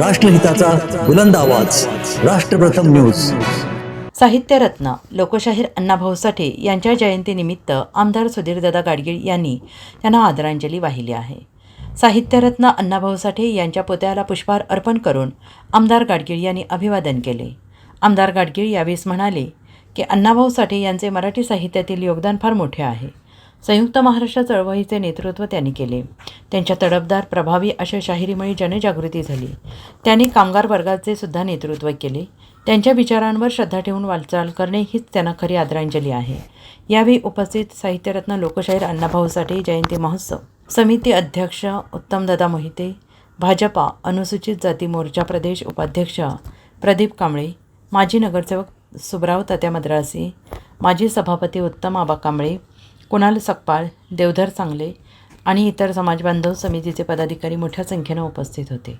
राष्ट्रहिताचा बुलंद आवाज. राष्ट्रप्रथम न्यूज. साहित्यरत्न लोकशाहीर अण्णाभाऊ साठे यांच्या जयंतीनिमित्त आमदार सुधीरदादा गाडगीळ यांनी त्यांना आदरांजली वाहिली आहे. साहित्यरत्न अण्णाभाऊ साठे यांच्या पुतळ्याला पुष्पहार अर्पण करून आमदार गाडगीळ यांनी अभिवादन केले. आमदार गाडगीळ यावेळेस म्हणाले की अण्णाभाऊ साठे यांचे मराठी साहित्यातील योगदान फार मोठे आहे. संयुक्त महाराष्ट्र चळवळीचे नेतृत्व त्यांनी केले. त्यांच्या तडफदार प्रभावी अशा शाहिरीमुळे जनजागृती झाली. त्यांनी कामगार वर्गाचे सुद्धा नेतृत्व केले. त्यांच्या विचारांवर श्रद्धा ठेवून वाटचाल करणे हीच त्यांना खरी आदरांजली आहे. यावेळी उपस्थित साहित्यरत्न लोकशाहीर अण्णाभाऊ साठे जयंती महोत्सव समिती अध्यक्ष उत्तमदादा मोहिते भाजपा अनुसूचित जाती मोर्चा प्रदेश उपाध्यक्ष प्रदीप कांबळे माजी नगरसेवक सुब्राव तात्या मद्रासी माजी सभापती उत्तम आबा कांबळे कुणाल सकपाळ देवधर चांगले आणि इतर समाजबांधव समितीचे पदाधिकारी मोठ्या संख्येनं उपस्थित होते.